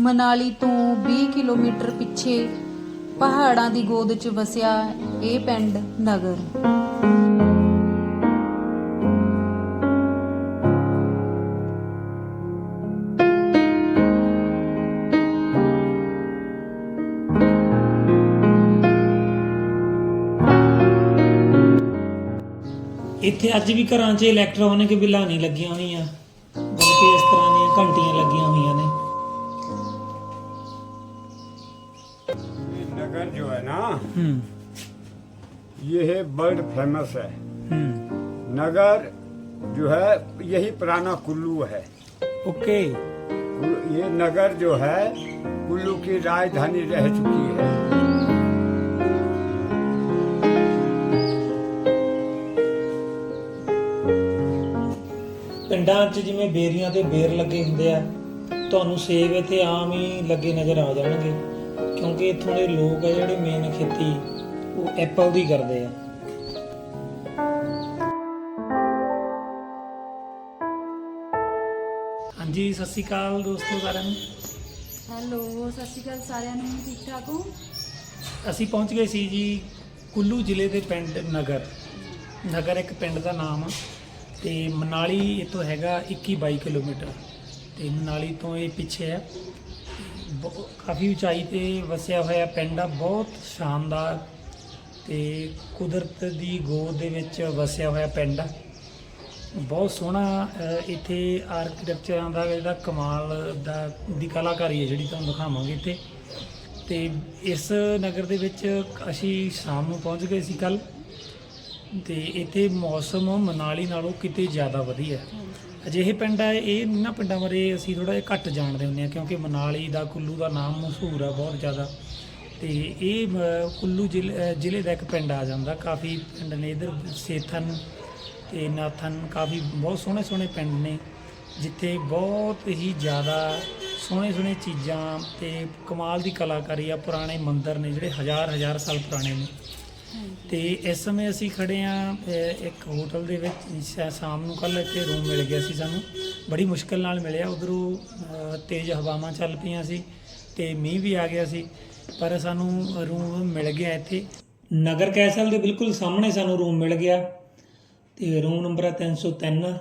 ਮਨਾਲੀ ਤੋਂ 20 ਕਿਲੋਮੀਟਰ ਪਿੱਛੇ ਪਹਾੜਾਂ ਦੀ ਗੋਦ 'ਚ ਵਸਿਆ ਇਹ ਪਿੰਡ ਨਗਰ। ਇੱਥੇ ਅੱਜ ਵੀ ਘਰਾਂ 'ਚ ਇਲੈਕਟ੍ਰੋਨਿਕ ਬਿੱਲਾਂ ਨਹੀਂ ਲੱਗੀਆਂ ਹੋਈਆਂ, ਬਲਕਿ ਇਸ ਤਰ੍ਹਾਂ ਦੀਆਂ ਘੰਟੀਆਂ ਲੱਗੀਆਂ ਹੋਈਆਂ ਨੇ। नगर जो है ना ਹੂੰ ये है वर्ल्ड फेमस है ਹੂੰ नगर जो है यही पुराना कुल्लू है ਓਕੇ ये नगर जो है कुल्लू की राजधानी रह चुकी है ਪਿੰਡਾਂ 'ਚ ਜਿਵੇਂ ਬੇਰੀਆਂ ਤੇ ਬੇਰ ਲੱਗੇ ਹੁੰਦੇ ਆ ਤੁਹਾਨੂੰ ਸੇਬ ਇੱਥੇ ਆਮ ਹੀ ਲੱਗੇ ਨਜ਼ਰ ਆ ਜਾਣਗੇ ਕਿਉਂਕਿ ਇੱਥੋਂ ਦੇ ਲੋਕ ਆ ਜਿਹੜੇ ਮੇਨ ਖੇਤੀ ਉਹ ਐਪਲ ਦੀ ਕਰਦੇ ਆ। ਹਾਂਜੀ ਸਤਿ ਸ਼੍ਰੀ ਅਕਾਲ ਦੋਸਤੋ ਸਾਰਿਆਂ ਨੂੰ। ਹੈਲੋ ਸਤਿ ਸ਼੍ਰੀ ਅਕਾਲ ਸਾਰਿਆਂ ਨੂੰ। ਠੀਕ ਠਾਕ ਹੋ? ਅਸੀਂ ਪਹੁੰਚ ਗਏ ਸੀ ਜੀ ਕੁੱਲੂ ਜ਼ਿਲ੍ਹੇ ਦੇ ਪਿੰਡ ਨਗਰ। ਨਗਰ ਇੱਕ ਪਿੰਡ ਦਾ ਨਾਮ ਆ ਤੇ ਮਨਾਲੀ ਇੱਥੋਂ ਹੈਗਾ 21 22 ਕਿਲੋਮੀਟਰ। ਤੇ ਮਨਾਲੀ ਤੋਂ ਇਹ ਪਿੱਛੇ ਹੈ ਬਹੁ- ਕਾਫੀ ਉਚਾਈ ਤੇ ਵਸਿਆ ਹੋਇਆ ਪਿੰਡ ਆ ਬਹੁਤ ਸ਼ਾਨਦਾਰ ਤੇ ਕੁਦਰਤ ਦੀ ਗੋਦ ਦੇ ਵਿੱਚ ਵਸਿਆ ਹੋਇਆ ਪਿੰਡ ਆ। ਬਹੁਤ ਸੋਹਣਾ ਅ, ਇੱਥੇ ਆਰਕੀਟੈਕਚਰਾਂ ਦਾ ਜਿਹੜਾ ਕਮਾਲ ਦਾ ਦੀ ਕਲਾਕਾਰੀ ਹੈ ਜਿਹੜੀ ਤੁਹਾਨੂੰ ਦਿਖਾਵਾਂਗੇ ਇੱਥੇ। ਤੇ ਇਸ ਨਗਰ ਦੇ ਵਿੱਚ ਅਸੀਂ ਸ਼ਾਮ ਨੂੰ ਪਹੁੰਚ ਗਏ ਸੀ ਕੱਲ ਤੇ ਇੱਥੇ ਮੌਸਮ ਮਨਾਲੀ ਨਾਲੋਂ ਕਿਤੇ ਜ਼ਿਆਦਾ ਵਧੀਆ ਹੈ। ਅਜਿਹੇ ਪਿੰਡ ਆ, ਇਹ ਇਹਨਾਂ ਪਿੰਡਾਂ ਬਾਰੇ ਅਸੀਂ ਥੋੜਾ ਜਿਹਾ ਘੱਟ ਜਾਣਦੇ ਹੁੰਦੇ ਆ ਕਿਉਂਕਿ ਮਨਾਲੀ ਦਾ, ਕੁੱਲੂ ਦਾ ਨਾਮ ਮਸ਼ਹੂਰ ਆ ਬਹੁਤ ਜ਼ਿਆਦਾ। ਤੇ ਇਹ ਕੁੱਲੂ ਜ਼ਿਲ੍ਹੇ ਜ਼ਿਲ੍ਹੇ ਦਾ ਇੱਕ ਪਿੰਡ ਆ ਜਾਂਦਾ। ਕਾਫੀ ਪਿੰਡ ਨੇ ਇਧਰ, ਸੇਥਨ ਤੇ ਨਾਥਨ, ਕਾਫੀ ਬਹੁਤ ਸੋਹਣੇ ਸੋਹਣੇ ਪਿੰਡ ਨੇ, ਜਿੱਥੇ ਬਹੁਤ ਹੀ ਜ਼ਿਆਦਾ ਸੋਹਣੇ ਸੋਹਣੇ ਚੀਜ਼ਾਂ ਤੇ ਕਮਾਲ ਦੀ ਕਲਾਕਾਰੀ ਆ, ਪੁਰਾਣੇ ਮੰਦਰ ਨੇ ਜਿਹੜੇ ਹਜ਼ਾਰ ਹਜ਼ਾਰ ਸਾਲ ਪੁਰਾਣੇ ਨੇ। ਤੇ ਇਸ ਸਮੇਂ ਅਸੀਂ ਖੜੇ ਆ ਇੱਕ ਹੋਟਲ ਦੇ ਵਿੱਚ ਸ਼ਾ- ਸ਼ਾਮ ਨੂੰ ਕੱਲ ਇੱਥੇ ਰੂਮ ਮਿਲ ਗਿਆ ਸੀ ਸਾਨੂੰ। ਬੜੀ ਮੁਸ਼ਕਲ ਨਾਲ ਮਿਲਿਆ, ਉਧਰੋਂ ਤੇਜ਼ ਹਵਾਵਾਂ ਚੱਲ ਪਈਆਂ ਸੀ ਤੇ ਮੀਂਹ ਵੀ ਆ ਗਿਆ ਸੀ, ਪਰ ਸਾਨੂੰ ਰੂਮ ਮਿਲ ਗਿਆ ਇੱਥੇ। ਨਗਰ ਕੈਸਲ ਦੇ ਬਿਲਕੁਲ ਸਾਹਮਣੇ ਸਾਨੂੰ ਰੂਮ ਮਿਲ ਗਿਆ, ਤੇ ਰੂਮ ਨੰਬਰ ਹੈ 303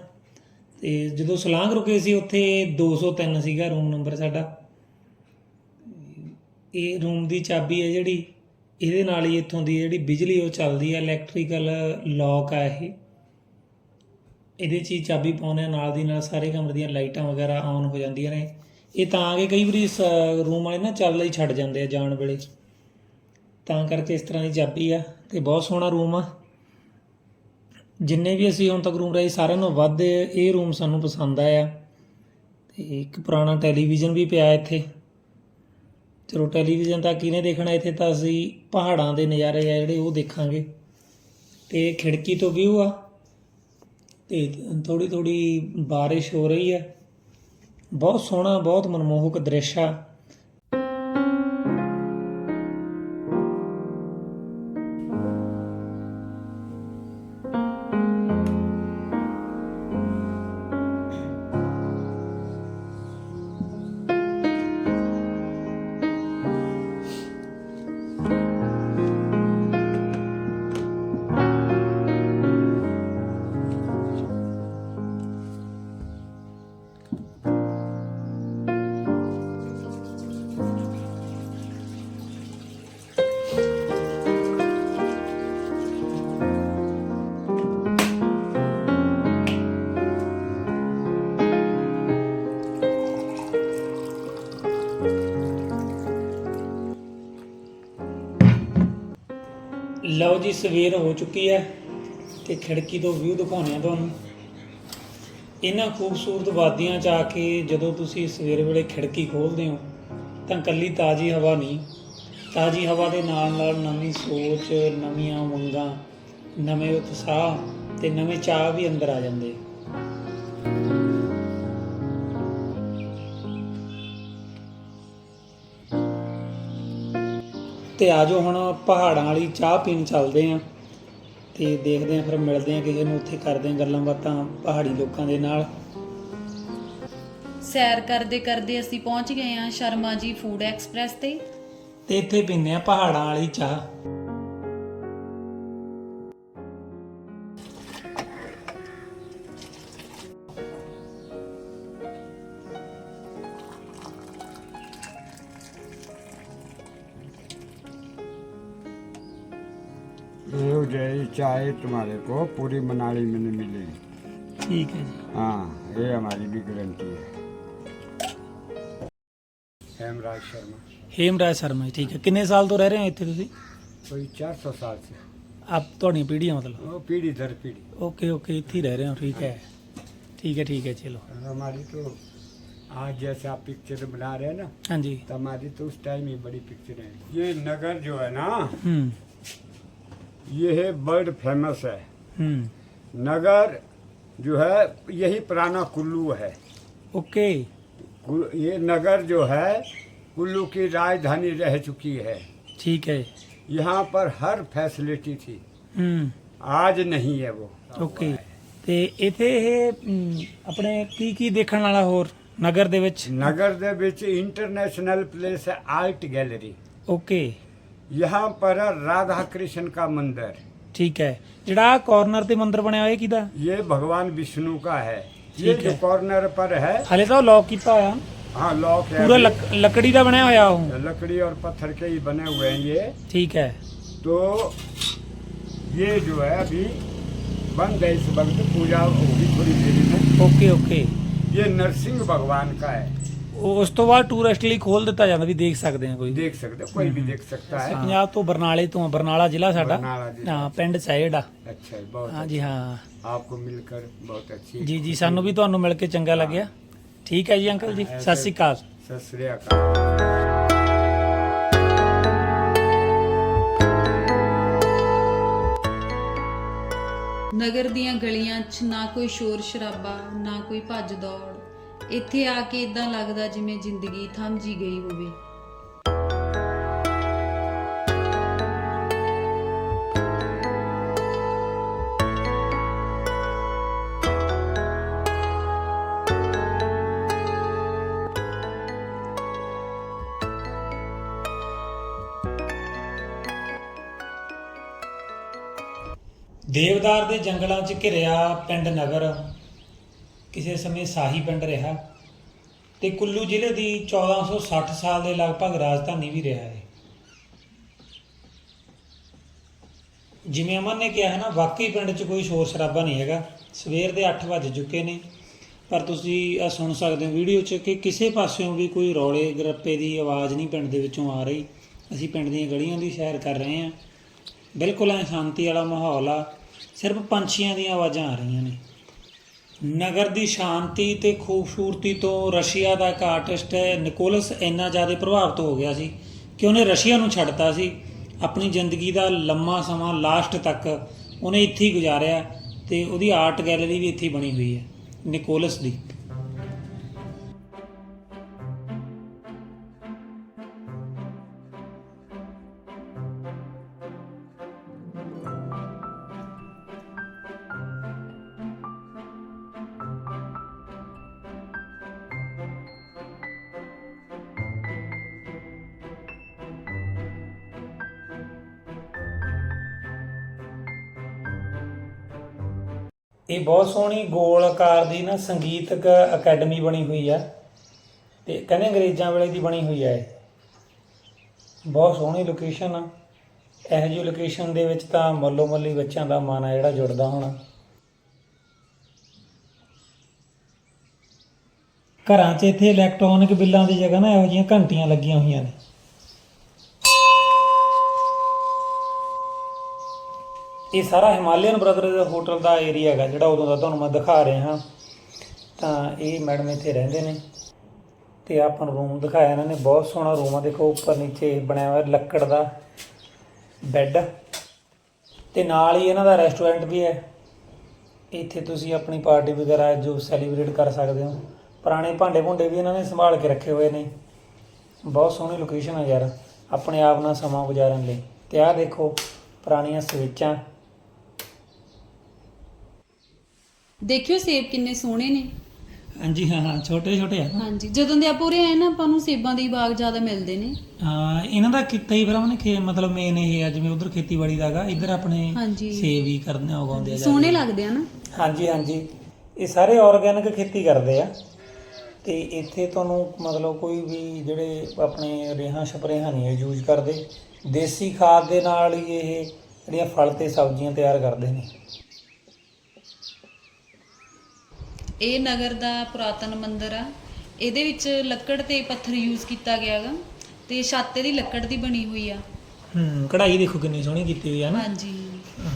ਤੇ ਜਦੋਂ ਸਲਾਂਗ ਰੁਕੇ ਸੀ, ਉੱਥੇ 203 ਸੀਗਾ ਰੂਮ ਨੰਬਰ ਸਾਡਾ। ਇਹ ਰੂਮ ਦੀ ਚਾਬੀ ਹੈ ਜਿਹੜੀ ਇਹਦੇ ਨਾਲ ਹੀ ਇੱਥੋਂ ਦੀ ਜਿਹੜੀ ਬਿਜਲੀ ਉਹ ਚੱਲਦੀ ਹੈ ਇਲੈਕਟ੍ਰੀਕਲ ਲੌਕ ਆ ਇਹ। ਇਹਦੇ 'ਚ ਹੀ ਚਾਬੀ ਪਾਉਂਦੇ ਆ ਨਾਲ ਦੀ ਨਾਲ ਸਾਰੇ ਕਮਰੇ ਦੀਆਂ ਲਾਈਟਾਂ ਵਗੈਰਾ ਆਨ ਹੋ ਜਾਂਦੀਆਂ ਨੇ। ਇਹ ਤਾਂ ਕਿ ਕਈ ਵਾਰੀ ਰੂਮ ਵਾਲੇ ਨਾ ਚੱਲ ਹੀ ਛੱਡ ਜਾਂਦੇ ਆ ਜਾਣ ਵੇਲੇ। ਤਾਂ ਕਰਕੇ ਇਸ ਤਰ੍ਹਾਂ ਦੀ ਚਾਬੀ ਆ ਤੇ ਬਹੁਤ ਸੋਹਣਾ ਰੂਮ ਆ। ਜਿੰਨੇ ਵੀ ਅਸੀਂ ਹੁਣ ਤੱਕ ਰੂਮ ਰਹੇ ਸਾਰਿਆਂ ਨੂੰ ਵੱਧ ਇਹ ਰੂਮ ਸਾਨੂੰ ਪਸੰਦ ਆਇਆ। ਤੇ ਇੱਕ ਪੁਰਾਣਾ ਟੈਲੀਵਿਜ਼ਨ ਵੀ ਪਿਆ ਇੱਥੇ। ਚਲੋ ਟੈਲੀਵਿਜ਼ਨ ਤਾਂ ਕਿਹਨੇ ਦੇਖਣਾ? ਇੱਥੇ ਤਾਂ ਅਸੀਂ ਪਹਾੜਾਂ ਦੇ ਨਜ਼ਾਰੇ ਆ ਜਿਹੜੇ, ਉਹ ਦੇਖਾਂਗੇ। ਤੇ ਖਿੜਕੀ ਤੋਂ ਵਿਊ ਆ। ਤੇ ਥੋੜੀ ਥੋੜੀ ਬਾਰਿਸ਼ ਹੋ ਰਹੀ ਹੈ ਬਹੁਤ ਸੋਹਣਾ, ਬਹੁਤ ਮਨਮੋਹਕ ਦ੍ਰਿਸ਼ ਆ। ਲਓ ਜੀ, ਸਵੇਰ ਹੋ ਚੁੱਕੀ ਹੈ ਤੇ ਖਿੜਕੀ ਤੋਂ ਵਿਊ ਦਿਖਾਉਂਦੇ ਆ ਤੁਹਾਨੂੰ। ਇਹਨਾਂ ਖੂਬਸੂਰਤ ਵਾਦੀਆਂ 'ਚ ਆ ਕੇ ਜਦੋਂ ਤੁਸੀਂ ਸਵੇਰ ਵੇਲੇ ਖਿੜਕੀ ਖੋਲਦੇ ਹੋ, ਤਾਂ ਕੱਲੀ ਤਾਜ਼ੀ ਹਵਾ ਨਹੀਂ। ਤਾਜ਼ੀ ਹਵਾ ਦੇ ਨਾਲ ਨਾਲ ਨਵੀਂ ਸੋਚ, ਨਵੀਆਂ ਉਮੰਗਾਂ, ਨਵੇਂ ਉਤਸ਼ਾਹ ਤੇ ਨਵੇਂ ਚਾਹ ਵੀ ਅੰਦਰ ਆ ਜਾਂਦੇ। ਤੇ ਆਜੋ ਹੁਣ ਪਹਾੜਾਂ ਵਾਲੀ ਚਾਹ ਪੀਣ ਚੱਲਦੇ ਆਂ। ਤੇ ਦੇਖਦੇ ਆਂ ਫਿਰ ਮਿਲਦੇ ਆਂ ਕਿਸੇ ਨੂੰ ਉੱਥੇ ਕਰਦੇ ਆਂ ਗੱਲਾਂ ਬਾਤਾਂ ਪਹਾੜੀ ਲੋਕਾਂ ਦੇ ਨਾਲ। ਸੈਰ ਕਰਦੇ ਕਰਦੇ ਅਸੀਂ ਪਹੁੰਚ ਗਏ ਹਾਂ ਸ਼ਰਮਾ ਜੀ ਫੂਡ ਐਕਸਪ੍ਰੈਸ ਤੇ। ਤੇ ਇੱਥੇ ਪੀਂਦੇ ਆ ਪਹਾੜਾਂ ਵਾਲੀ ਚਾਹ। चाय तुम्हारे को पूरी मनाली में नहीं मिलेगी ਠੀਕ ਹੈ ਜੀ हाँ ये हमारी भी गारंटी है हेमराज शर्मा ਹੇਮਰਾਜ ਸ਼ਰਮਾ ਜੀ ਠੀਕ ਹੈ ਕਿੰਨੇ ਸਾਲ ਤੋਂ ਰਹਿ ਰਹੇ ਹੋ ਇੱਥੇ ਤੁਸੀਂ कोई चार सौ साल से ਆਪ ਤੁਹਾਡੀਆਂ ਪੀੜ੍ਹੀਆਂ ਮਤਲਬ वो पीढ़ी दर पीढ़ी ਓਕੇ ਓਕੇ ਇੱਥੇ ਹੀ ਰਹਿ ਰਹੇ ਹੋ ਠੀਕ ਹੈ ਠੀਕ ਹੈ ਠੀਕ ਹੈ ਚਲੋ हमारी तो आज जैसे आप पिक्चर बना रहे हैं ना ਹਾਂਜੀ तो हमारी तो उस टाइम ही बड़ी पिक्चर है ये नगर जो है ना ਹੂੰ ये है वर्ल्ड फेमस है ਹੂੰ नगर जो है यही पुराना कुल्लू है ਓਕੇ कु- ये नगर जो है कुल्लू की राजधानी रह चुकी है ਠੀਕ ਹੈ यहाँ पर हर फैसिलिटी थी ਹੂੰ आज नहीं है वो ਓਕੇ ਤੇ ਇੱਥੇ ਇਹ ਮ, ਆਪਣੇ ਕੀ ਕੀ ਦੇਖਣ ਵਾਲਾ ਹੋਰ ਨਗਰ ਦੇ ਵਿੱਚ नगर ਦੇ ਵਿੱਚ इंटरनेशनल प्लेस है आर्ट गैलरी ਓਕੇ यहाँ पर है राधा कृष्ण का मंदिर ਠੀਕ ਹੈ ਜਿਹੜਾ ਕਾਰਨਰ ਤੇ ਮੰਦਿਰ ਬਣਿਆ ਹੋਇਆ ਇਹ ਕਿਹਦਾ ये भगवान विष्णु का है ये ठीक जो है। कॉर्नर पर है ਹਲੇ ਤਾਂ ਲੌਕ ਕੀਤਾ ਹੋਇਆ हाँ लॉक है ਪੂਰਾ अभी। ਲੱਕ- ਲੱਕੜੀ ਦਾ ਬਣਿਆ ਹੋਇਆ ਉਹ लकड़ी और पत्थर के ही बने हुए हैं ये ਠੀਕ ਹੈ तो ये जो है अभी बंद है इस वक्त पूजा होगी थोड़ी देरी में ਓਕੇ ਓਕੇ ये नरसिंह भगवान का है ਉਹ ਉਸ ਤੋਂ ਬਾਅਦ ਟੂਰਿਸਟ ਲਈ ਖੋਲ ਦਿੱਤਾ ਜਾਂਦਾ ਵੀ ਦੇਖ ਸਕਦੇ ਆ ਕੋਈ देख सकते हो, कोई भी देख सकता है ਪੰਜਾਬ ਤੋਂ ਬਰਨਾਲੇ ਤੋਂ ਆ, ਬਰਨਾਲਾ ਜ਼ਿਲ੍ਹਾ ਸਾਡਾ बरनाला जिला। ਹਾਂ ਪਿੰਡ ਸਾਈਡ ਆ अच्छा है, बहुत ਹਾਂਜੀ ਹਾਂ अच्छा। आपको मिलकर बहुत अच्छी ਜੀ ਜੀ ਸਾਨੂੰ ਵੀ ਤੁਹਾਨੂੰ ਮਿਲ ਕੇ ਚੰਗਾ ਲੱਗਿਆ ਠੀਕ ਹੈ ਜੀ ਅੰਕਲ ਜੀ ਸਤਿ ਸ਼੍ਰੀ ਅਕਾਲ सत श्री अकाल ਨਗਰ ਦੀਆਂ ਗਲੀਆਂ 'ਚ ਨਾ ਕੋਈ ਸ਼ੋਰ ਸ਼ਰਾਬਾ ਨਾ ਕੋਈ ਭੱਜ ਦੌੜ ਇੱਥੇ ਆ ਕੇ ਇਦਾਂ ਲੱਗਦਾ ਜਿਵੇਂ ਜ਼ਿੰਦਗੀ ਥੰਮ ਜੀ ਗਈ ਹੋਵੇ। ਦੇਵਦਾਰ ਦੇ ਜੰਗਲਾਂ 'ਚ ਘਿਰਿਆ ਪਿੰਡ ਨਗਰ। ਕਿਸੇ ਸਮੇਂ ਸਾਹੀ ਪਿੰਡ ਰਿਹਾ ਤੇ ਕੁੱਲੂ ਜ਼ਿਲ੍ਹੇ ਦੀ 1460 ਸਾਲ ਦੇ ਲਗਭਗ ਰਾਜਧਾਨੀ ਵੀ ਰਿਹਾ ਹੈ। ਜਿਵੇਂ ਅਮਨ ਨੇ ਕਿਹਾ ਹੈ ਨਾ, ਵਾਕਈ ਪਿੰਡ 'ਚ ਕੋਈ ਸ਼ੋਰ ਸ਼ਰਾਬਾ ਨਹੀਂ ਹੈਗਾ। ਸਵੇਰ ਦੇ 8 ਵੱਜ ਚੁੱਕੇ ਨੇ, ਪਰ ਤੁਸੀਂ ਆ ਸੁਣ ਸਕਦੇ ਹੋ ਵੀਡੀਓ 'ਚ ਕਿ ਕਿਸੇ ਪਾਸਿਓਂ ਵੀ ਕੋਈ ਰੌਲੇ ਗਰੱਪੇ ਦੀ ਆਵਾਜ਼ ਨਹੀਂ ਪਿੰਡ ਦੇ ਵਿੱਚੋਂ ਆ ਰਹੀ। ਅਸੀਂ ਪਿੰਡ ਦੀਆਂ ਗਲੀਆਂ ਦੀ ਸੈਰ ਕਰ ਰਹੇ ਹਾਂ। ਬਿਲਕੁਲ ਐ ਸ਼ਾਂਤੀ ਵਾਲਾ ਮਾਹੌਲ ਆ। ਸਿਰਫ ਪੰਛੀਆਂ ਦੀਆਂ ਆਵਾਜ਼ਾਂ ਆ ਰਹੀਆਂ ਨੇ। ਨਗਰ ਦੀ ਸ਼ਾਂਤੀ ਤੇ ਖੂਬਸੂਰਤੀ ਤੋਂ ਰਸ਼ੀਆ ਦਾ ਇੱਕ ਆਰਟਿਸਟ ਹੈ, ਨਿਕੋਲਸ ਇੰਨਾ ਜ਼ਿਆਦਾ ਪ੍ਰਭਾਵਿਤ ਹੋ ਗਿਆ ਸੀ ਕਿ ਉਹਨੇ ਰਸ਼ੀਆ ਨੂੰ ਛੱਡਤਾ ਸੀ। ਆਪਣੀ ਜ਼ਿੰਦਗੀ ਦਾ ਲੰਮਾ ਸਮਾਂ ਲਾਸਟ ਤੱਕ ਉਹਨੇ ਇੱਥੇ ਹੀ ਗੁਜ਼ਾਰਿਆ ਤੇ ਉਹਦੀ ਆਰਟ ਗੈਲਰੀ ਵੀ ਇੱਥੇ ਬਣੀ ਹੋਈ ਹੈ, ਨਿਕੋਲਸ ਦੀ। ਇਹ ਬਹੁਤ ਸੋਹਣੀ ਗੋਲ ਆਕਾਰ ਦੀ ਨਾ ਸੰਗੀਤਕ ਅਕੈਡਮੀ ਬਣੀ ਹੋਈ ਆ ਤੇ ਕਹਿੰਦੇ ਅੰਗਰੇਜ਼ਾਂ ਵੇਲੇ ਦੀ ਬਣੀ ਹੋਈ ਆ ਇਹ। ਬਹੁਤ ਸੋਹਣੀ ਲੋਕੇਸ਼ਨ ਆ। ਇਹੋ ਜਿਹੀ ਲੋਕੇਸ਼ਨ ਦੇ ਵਿੱਚ ਤਾਂ ਮੱਲੋ ਮੱਲੀ ਬੱਚਿਆਂ ਦਾ ਮਨ ਆ ਜਿਹੜਾ ਜੁੜਦਾ ਹੋਣਾ। ਘਰਾਂ 'ਚ ਇੱਥੇ ਇਲੈਕਟ੍ਰੋਨਿਕ ਬਿੱਲਾਂ ਦੀ ਜਗ੍ਹਾ ਨਾ ਇਹੋ ਜਿਹੀਆਂ ਘੰਟੀਆਂ ਲੱਗੀਆਂ ਹੋਈਆਂ ਨੇ। ਇਹ ਸਾਰਾ ਹਿਮਾਲਯਨ ਬ੍ਰਦਰ ਹੋਟਲ ਦਾ ਏਰੀਆ ਹੈਗਾ, ਜਿਹੜਾ ਉਦੋਂ ਦਾ ਤੁਹਾਨੂੰ ਮੈਂ ਦਿਖਾ ਰਿਹਾ ਹਾਂ। ਤਾਂ ਇਹ ਮੈਡਮ ਇੱਥੇ ਰਹਿੰਦੇ ਨੇ। ਤੇ ਆਪਾਂ ਨੂੰ ਰੂਮ ਦਿਖਾਇਆ ਇਹਨਾਂ ਨੇ, ਬਹੁਤ ਸੋਹਣਾ ਰੂਮ ਆ। ਦੇਖੋ ਉੱਪਰ ਨੀਚੇ ਬਣਿਆ ਹੋਇਆ ਲੱਕੜ ਦਾ ਬੈੱਡ ਤੇ ਨਾਲ ਹੀ ਇਹਨਾਂ ਦਾ ਰੈਸਟੋਰੈਂਟ ਵੀ ਹੈ। ਇੱਥੇ ਤੁਸੀਂ ਆਪਣੀ ਪਾਰਟੀ ਵਗੈਰਾ ਜੋ ਸੈਲੀਬ੍ਰੇਟ ਕਰ ਸਕਦੇ ਹੋ। ਪੁਰਾਣੇ ਭਾਂਡੇ ਭੁੰਡੇ ਵੀ ਇਹਨਾਂ ਨੇ ਸੰਭਾਲ ਕੇ ਰੱਖੇ ਹੋਏ ਨੇ। ਬਹੁਤ ਸੋਹਣੀ ਲੋਕੇਸ਼ਨ ਹੈ ਯਾਰ। ਆਪਣੇ ਆਪ ਨਾਲ ਸਮਾਂ ਗੁਜ਼ਾਰਨ ਲਈ। ਤੇ ਆਹ ਦੇਖੋ ਪੁਰਾਣੀਆਂ ਸਵਿੱਚਾਂ। ਦੇਖਿਓ ਸੇਬ ਕਿੰਨੇ ਸੋਹਣੇ ਨੇ। ਹਾਂਜੀ ਹਾਂ ਹਾਂ ਛੋਟੇ ਛੋਟੇ ਆ। ਹਾਂਜੀ ਜਦੋਂ ਦੇ ਆਪਾਂ ਉਰੇ ਆਏ ਨਾ ਆਪਾਂ ਨੂੰ ਸੇਬਾਂ ਦੇ ਹੀ ਬਾਗ ਜ਼ਿਆਦਾ ਮਿਲਦੇ ਨੇ। ਹਾਂ ਇਹਨਾਂ ਦਾ ਕਿੱਤਾ ਹੀ ਉਹਨੇ ਖੇ ਮਤਲਬ ਮੇਨ ਇਹ ਆ ਜਿਵੇਂ ਉਧਰ ਖੇਤੀਬਾੜੀ ਦਾਗਾ ਇੱਧਰ ਆਪਣੇ ਹਾਂਜੀ। ਸੇਬ ਹੀ ਕਰਦੇ ਆ ਉਗਾਉਂਦੇ ਆ ਸੋਹਣੇ ਲੱਗਦੇ ਆ ਨਾ। ਹਾਂਜੀ ਹਾਂਜੀ। ਇਹ ਸਾਰੇ ਆਰਗੈਨਿਕ ਖੇਤੀ ਕਰਦੇ ਆ। ਤੇ ਇੱਥੇ ਤੁਹਾਨੂੰ ਮਤਲਬ ਕੋਈ ਵੀ ਜਿਹੜੇ ਆਪਣੇ ਰੇਹਾਂ ਸਪਰੇਹਾਂ ਨਹੀਂ ਯੂਜ਼ ਕਰਦੇ। ਦੇਸੀ ਖਾਦ ਦੇ ਨਾਲ ਹੀ ਇਹ ਜਿਹੜੀਆਂ ਫਲ ਤੇ ਸਬਜ਼ੀਆਂ ਤਿਆਰ ਕਰਦੇ ਨੇ। ਇਹ ਨਗਰ ਦਾ ਪੁਰਾਤਨ ਮੰਦਿਰ ਆ। ਇਹਦੇ ਵਿੱਚ ਲੱਕੜ ਤੇ ਪੱਥਰ ਯੂਜ਼ ਕੀਤਾ ਗਿਆ ਗਾ ਤੇ ਛੱਤ ਇਹਦੀ ਲੱਕੜ ਦੀ ਬਣੀ ਹੋਈ ਆ। ਹੂੰ ਕਢਾਈ ਦੇਖੋ ਕਿੰਨੀ ਸੋਹਣੀ ਕੀਤੀ ਹੋਈ ਆ ਨਾ। ਹਾਂਜੀ।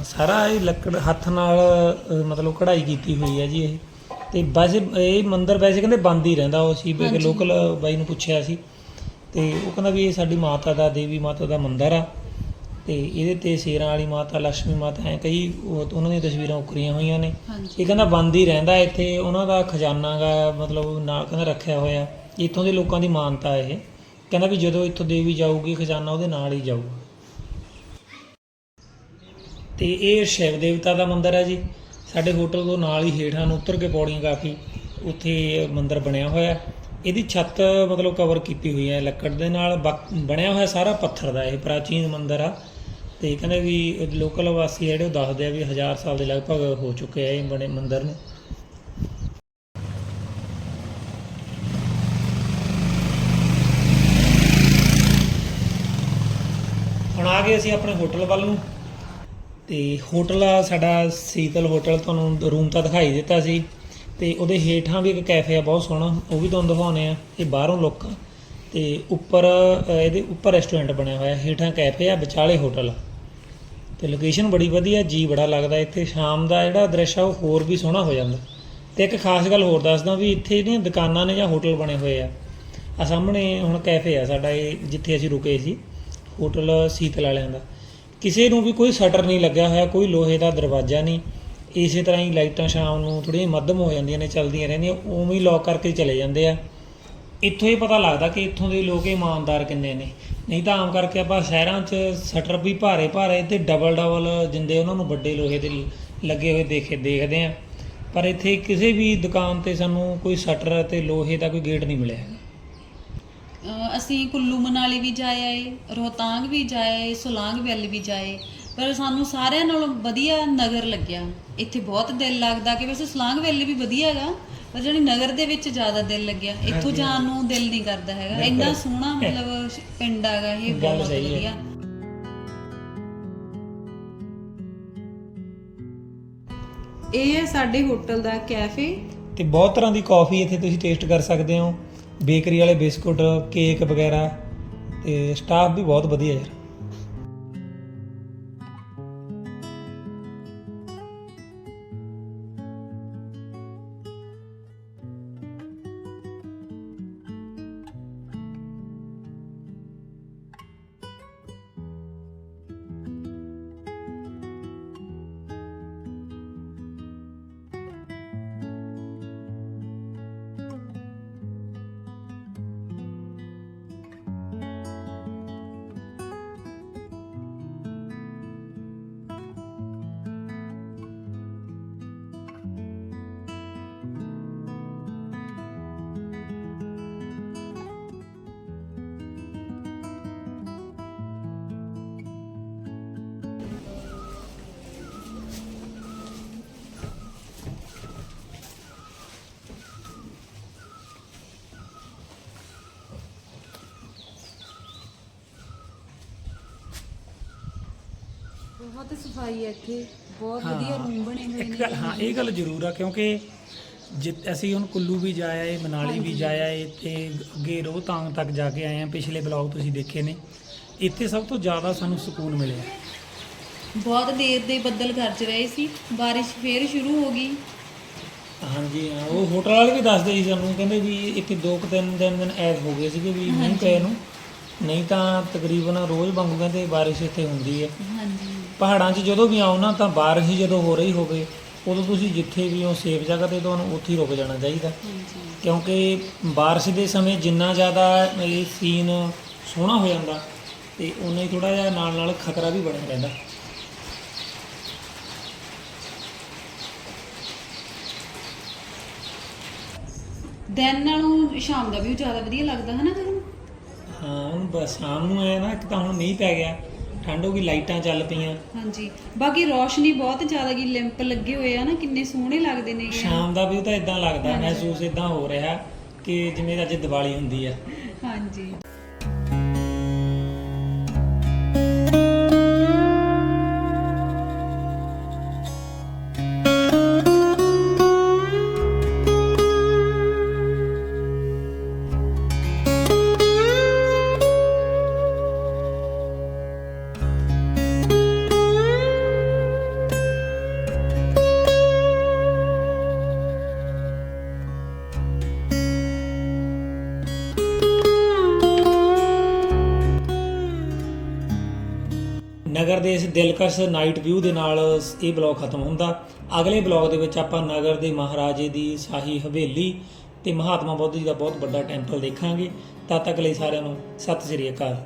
ਸਾਰਾ ਇਹ ਲੱਕੜ ਹੱਥ ਨਾਲ ਅ, ਮਤਲਬ ਕਢਾਈ ਕੀਤੀ ਹੋਈ ਹੈ ਜੀ ਇਹ। ਤੇ ਵੈਸੇ ਇਹ ਮੰਦਿਰ ਵੈਸੇ ਕਹਿੰਦੇ ਬੰਦ ਹੀ ਰਹਿੰਦਾ ਉਹ ਸੀ ਹਾਂਜੀ। ਲੋਕਲ ਬਾਈ ਨੂੰ ਪੁੱਛਿਆ ਸੀ। ਤੇ ਉਹ ਕਹਿੰਦਾ ਵੀ ਇਹ ਸਾਡੀ ਮਾਤਾ ਦਾ ਦੇਵੀ ਮਾਤਾ ਦਾ ਮੰਦਿਰ ਆ। ਤੇ ਇਹਦੇ ਤੇ ਸ਼ੇਰਾਂ ਵਾਲੀ ਮਾਤਾ ਲక్ష్ਮੀ ਮਾਤਾ ਐ ਕਈ ਉਹ- ਉਹਨਾਂ ਦੀਆਂ ਤਸਵੀਰਾਂ ਉਕਰੀਆਂ ਹੋਈਆਂ ਨੇ। ਹਾਂਜੀ। ਇਹ ਕਹਿੰਦਾ ਬੰਦ ਹੀ ਰਹਿੰਦਾ ਇੱਥੇ ਉਹਨਾਂ ਦਾ ਖਜ਼ਾਨਾ ਗਾ ਮਤਲਬ ਨਾਲ ਕਹਿੰਦਾ ਰੱਖਿਆ ਹੋਇਆ। ਇੱਥੋਂ ਦੇ ਲੋਕਾਂ ਦੀ ਮਾਨਤਾ ਇਹ। ਕਹਿੰਦਾ ਵੀ ਜਦੋਂ ਇੱਥੋਂ ਦੇਵੀ ਜਾਊਗੀ ਖਜ਼ਾਨਾ ਉਹਦੇ ਨਾਲ ਹੀ ਜਾਊਗਾ। ਤੇ ਇਹ ਸ਼ਿਵ ਦੇਵਤਾ ਦਾ ਮੰਦਿਰ ਹੈ ਜੀ। ਸਾਡੇ ਹੋਟਲ ਤੋਂ ਨਾਲ ਹੀ ਹੇਠਾਂ ਨੂੰ ਉਤਰ ਕੇ ਪੌੜੀਆਂ ਕਾਫੀ ਉੱਥੇ ਇਹ ਮੰਦਿਰ ਬਣਿਆ ਹੋਇਆ। ਇਹਦੀ ਛੱਤ ਮਤਲਬ ਕਵਰ ਕੀਤੀ ਹੋਈ ਹੈ, ਲੱਕੜ ਦੇ ਨਾਲ ਬਕ- ਬਣਿਆ ਹੋਇਆ ਸਾਰਾ ਪੱਥਰ ਦਾ ਇਹ ਪ੍ਰਾਚੀਨ ਮੰਦਿਰ ਆ। ਤੇ ਕਹਿੰਦੇ ਵੀ ਲੋਕਲ ਵਾਸੀ ਜਿਹੜੇ, ਉਹ ਦੱਸਦੇ ਆ ਵੀ ਹਜ਼ਾਰ ਸਾਲ ਦੇ ਲਗਭਗ ਹੋ ਚੁੱਕੇ ਆ ਇਹ ਬਣੇ ਮੰਦਿਰ ਨੂੰ। ਹੁਣ ਆ ਗਏ ਅਸੀਂ ਆਪਣੇ ਹੋਟਲ ਵੱਲ ਨੂੰ। ਤੇ ਹੋਟਲ ਆ, ਸਾਡਾ ਸੀਤਲ ਹੋਟਲ, ਤੁਹਾਨੂੰ ਰੂਮ ਤਾਂ ਦਿਖਾਈ ਦਿੱਤਾ ਸੀ। ਤੇ ਉਹਦੇ ਹੇਠਾਂ ਵੀ ਇੱਕ ਕੈਫੇ ਆ, ਬਹੁਤ ਸੋਹਣਾ, ਉਹ ਵੀ ਤੁਹਾਨੂੰ ਦਿਖਾਉਣੇ ਆ, ਇਹ ਬਾਹਰੋਂ ਲੋਕਾਂ ਤੇ ਉੱਪਰ ਇਹਦੇ ਉੱਪਰ ਰੈਸਟੋਰੈਂਟ ਬਣਿਆ ਹੋਇਆ, ਹੇਠਾਂ ਕੈਫੇ ਆ, ਵਿਚਾਲੇ ਹੋਟਲ ਆ। ਤੇ ਲੋਕੇਸ਼ਨ ਬੜੀ ਵਧੀਆ, ਜੀ ਬੜਾ ਲੱਗਦਾ ਇੱਥੇ, ਸ਼ਾਮ ਦਾ ਜਿਹੜਾ ਦ੍ਰਿਸ਼ ਆ, ਉਹ ਹੋਰ ਵੀ ਸੋਹਣਾ ਹੋ ਜਾਂਦਾ। ਤੇ ਇੱਕ ਖਾਸ ਗੱਲ ਹੋਰ ਦੱਸਦਾ ਵੀ ਇੱਥੇ ਜਿਹੜੀਆਂ ਦੁਕਾਨਾਂ ਨੇ ਜਾਂ ਹੋਟਲ ਬਣੇ ਹੋਏ ਆ ਆ ਸਾਹਮਣੇ ਹੁਣ ਕੈਫੇ ਆ ਸਾਡਾ, ਇਹ ਜਿੱਥੇ ਅਸੀਂ ਰੁਕੇ ਸੀ, ਹੋਟਲ ਸੀਤਲ ਵਾਲਿਆਂ ਦਾ। ਕਿਸੇ ਨੂੰ ਵੀ ਕੋਈ ਸ਼ਟਰ ਨਹੀਂ ਲੱਗਿਆ ਹੋਇਆ, ਕੋਈ ਲੋਹੇ ਦਾ ਦਰਵਾਜ਼ਾ ਨਹੀਂ ਇਸੇ ਤਰ੍ਹਾਂ ਹੀ ਲਾਈਟਾਂ ਸ਼ਾਮ ਨੂੰ ਥੋੜ੍ਹੀਆਂ ਮੱਧਮ ਹੋ ਜਾਂਦੀਆਂ ਨੇ, ਚੱਲਦੀਆਂ ਰਹਿੰਦੀਆਂ, ਉਵੇਂ ਹੀ ਲੌਕ ਕਰਕੇ ਚਲੇ ਜਾਂਦੇ ਆ। ਇੱਥੋਂ ਹੀ ਪਤਾ ਲੱਗਦਾ ਕਿ ਇੱਥੋਂ ਦੇ ਲੋਕ ਇਮਾਨਦਾਰ ਕਿੰਨੇ ਨੇ। ਨਹੀਂ ਤਾਂ ਆਮ ਕਰਕੇ ਆਪਾਂ ਸ਼ਹਿਰਾਂ 'ਚ ਸ਼ਟਰ ਵੀ ਭਾਰੇ ਭਾਰੇ ਤੇ ਡਬਲ ਡਬਲ ਜਿੰਦੇ ਉਹਨਾਂ ਨੂੰ ਵੱਡੇ ਲੋਹੇ ਦੇ ਲੱਗੇ ਹੋਏ ਦੇਖੇ, ਦੇਖਦੇ ਆ। ਪਰ ਇੱਥੇ ਕਿਸੇ ਵੀ ਦੁਕਾਨ ਤੇ ਸਾਨੂੰ ਕੋਈ ਸ਼ਟਰ ਤੇ ਲੋਹੇ ਦਾ ਕੋਈ ਗੇਟ ਨਹੀਂ ਮਿਲਿਆ ਹੈਗਾ। ਅਸੀਂ ਕੁੱਲੂ ਮਨਾਲੀ ਵੀ ਜਾਏ ਆਏ, ਰੋਹਤਾਂਗ ਵੀ ਜਾਏ ਆਏ, ਸੁਲਾਂਗ ਵੈਲੀ ਵੀ ਜਾਏ ਪਰ ਸਾਨੂੰ ਸਾਰਿਆਂ ਨਾਲੋਂ ਵਧੀਆ ਨਗਰ ਲੱਗਿਆ। ਇੱਥੇ ਬਹੁਤ ਦਿਲ ਲੱਗਦਾ ਕਿ ਵੈਸੇ ਸੁਲਾਂਗ ਵੈਲੀ ਵੀ ਵਧੀਆ ਹੈਗਾ ਪਰ ਜਿਹੜੀ ਨਗਰ ਦੇ ਵਿੱਚ ਜ਼ਿਆਦਾ ਦਿਲ ਲੱਗਿਆ। ਇੱਥੋਂ ਜਾਣ ਨੂੰ ਦਿਲ ਨਹੀਂ ਕਰਦਾ ਹੈਗਾ। ਇੰਨਾ ਸੋਹਣਾ ਮਤਲਬ ਪਿੰਡ ਹੈਗਾ ਇਹ ਬਹੁਤ। ਵਧੀਆ। ਇਹ ਹੈ ਸਾਡੇ ਹੋਟਲ ਦਾ ਕੈਫੇ। ਤੇ ਬਹੁਤ ਤਰ੍ਹਾਂ ਦੀ ਕਾਫੀ ਇੱਥੇ ਤੁਸੀਂ ਟੇਸਟ ਕਰ ਸਕਦੇ ਹੋ। ਬੇਕਰੀ ਵਾਲੇ ਬਿਸਕੁਟ ਕੇਕ ਵਗੈਰਾ ਤੇ ਸਟਾਫ ਵੀ ਬਹੁਤ ਵਧੀਆ ਯਾਰ। ਬਹੁਤ ਸਫ਼ਾਈ ਹੈ ਇੱਥੇ। ਬਹੁਤ। ਵਧੀਆ ਰੂਮ ਬਣੇ ਹੋਏ ਇੱਕ ਗੱਲ ਹਾਂ ਇਹ ਗੱਲ ਜ਼ਰੂਰ ਆ ਕਿਉਂਕਿ ਜਿ ਅਸੀਂ ਹੁਣ ਕੁੱਲੂ ਵੀ ਜਾ ਆਏ ਮਨਾਲੀ ਵੀ ਜਾ ਆਏ ਤੇ ਅੱਗੇ ਰੋਹਤਾਂਗ ਤੱਕ ਜਾ ਕੇ ਆਏ ਆ। ਪਿਛਲੇ ਬਲੌਗ ਤੁਸੀਂ ਦੇਖੇ ਨੇ। ਇੱਥੇ ਸਭ ਤੋਂ ਜ਼ਿਆਦਾ ਸਾਨੂੰ ਸਕੂਨ ਮਿਲਿਆ। ਬਹੁਤ ਦੇਰ ਦੇ ਬੱਦਲ ਗਰਜ ਰਹੇ ਸੀ। ਬਾਰਿਸ਼ ਫੇਰ ਸ਼ੁਰੂ ਹੋ ਗਈ। ਹਾਂਜੀ ਹਾਂ ਉਹ ਹੋਟਲ ਵਾਲੇ ਵੀ ਦੱਸਦੇ ਸੀ ਸਾਨੂੰ ਕਹਿੰਦੇ ਵੀ ਇੱਕ ਦੋ ਕੁ ਤਿੰਨ ਦਿਨ ਦਿਨ ਐਸ ਹੋ ਗਏ ਸੀਗੇ ਵੀ ਮੀਂਹ ਪਏ ਨੂੰ। ਨਹੀਂ ਤਾਂ ਤਕਰੀਬਨ ਰੋਜ਼ ਵਾਂਗੂ ਕਹਿੰਦੇ ਬਾਰਿਸ਼ ਇੱਥੇ ਹੁੰਦੀ ਹੈ ਹਾਂਜੀ। ਪਹਾੜਾਂ 'ਚ ਜਦੋਂ ਵੀ ਆਓ ਨਾ ਤਾਂ ਬਾਰਿਸ਼ ਜਦੋਂ ਹੋ ਰਹੀ ਹੋਵੇ ਉਦੋਂ ਤੁਸੀਂ ਜਿੱਥੇ ਵੀ ਹੋ ਸੇਫ ਜਗ੍ਹਾ ਤੇ ਤੁਹਾਨੂੰ ਉੱਥੇ ਹੀ ਰੁਕ ਜਾਣਾ ਚਾਹੀਦਾ। ਕਿਉਂਕਿ ਬਾਰਿਸ਼ ਦੇ ਸਮੇਂ ਜਿੰਨਾ ਜ਼ਿਆਦਾ ਇਹ ਸੀਨ ਸੋਹਣਾ ਹੋ ਜਾਂਦਾ ਤੇ ਉਨਾ ਹੀ ਥੋੜਾ ਜਿਹਾ ਨਾਲ ਨਾਲ ਖਤਰਾ ਵੀ ਬਣਿਆ ਰਹਿੰਦਾ। ਦਿਨ ਨਾਲੋਂ ਸ਼ਾਮ ਦਾ ਵੀ ਜ਼ਿਆਦਾ ਵਧੀਆ ਲੱਗਦਾ ਹੈ ਨਾ ਤੁਹਾਨੂੰ? ਹਾਂ ਹੁਣ ਬਸ ਸ਼ਾਮ ਨੂੰ ਆਇਆ ਨਾ ਇੱਕ ਤਾਂ ਹੁਣ ਮੀਂਹ ਪੈ ਗਿਆ। ਠੰਡ ਹੋ ਗਈ ਲਾਈਟਾਂ ਚੱਲ ਪਈਆਂ। ਹਾਂਜੀ। ਬਾਕੀ ਰੋਸ਼ਨੀ ਬਹੁਤ ਜ਼ਿਆਦਾ ਗੀ ਲੈਂਪ ਲੱਗੇ ਹੋਏ ਆ ਨਾ ਕਿੰਨੇ ਸੋਹਣੇ ਲੱਗਦੇ ਨੇ ਸ਼ਾਮ ਦਾ ਵੀ ਤਾਂ ਇਦਾਂ ਲੱਗਦਾ ਮਹਿਸੂਸ ਇਦਾਂ ਹੋ ਰਿਹਾ ਕਿ ਜਿਵੇਂ ਅੱਜ ਦੀਵਾਲੀ ਹੁੰਦੀ ਆ। ਹਾਂਜੀ। ਨਗਰ ਦੇ ਇਸ ਦਿਲਕਸ਼ ਨਾਈਟ ਵਿਊ ਦੇ ਨਾਲ ਇਹ ਬਲੌਗ ਖਤਮ ਹੁੰਦਾ। ਅਗਲੇ ਬਲੌਗ ਦੇ ਵਿੱਚ ਆਪਾਂ ਨਗਰ ਦੇ ਮਹਾਰਾਜੇ ਦੀ ਸ਼ਾਹੀ ਹਵੇਲੀ ਤੇ ਮਹਾਤਮਾ ਬੁੱਧ ਜੀ ਦਾ ਬਹੁਤ ਵੱਡਾ ਟੈਂਪਲ ਦੇਖਾਂਗੇ। ਤਦ ਤੱਕ ਲਈ ਸਾਰਿਆਂ ਨੂੰ ਸਤਿ ਸ੍ਰੀ ਅਕਾਲ।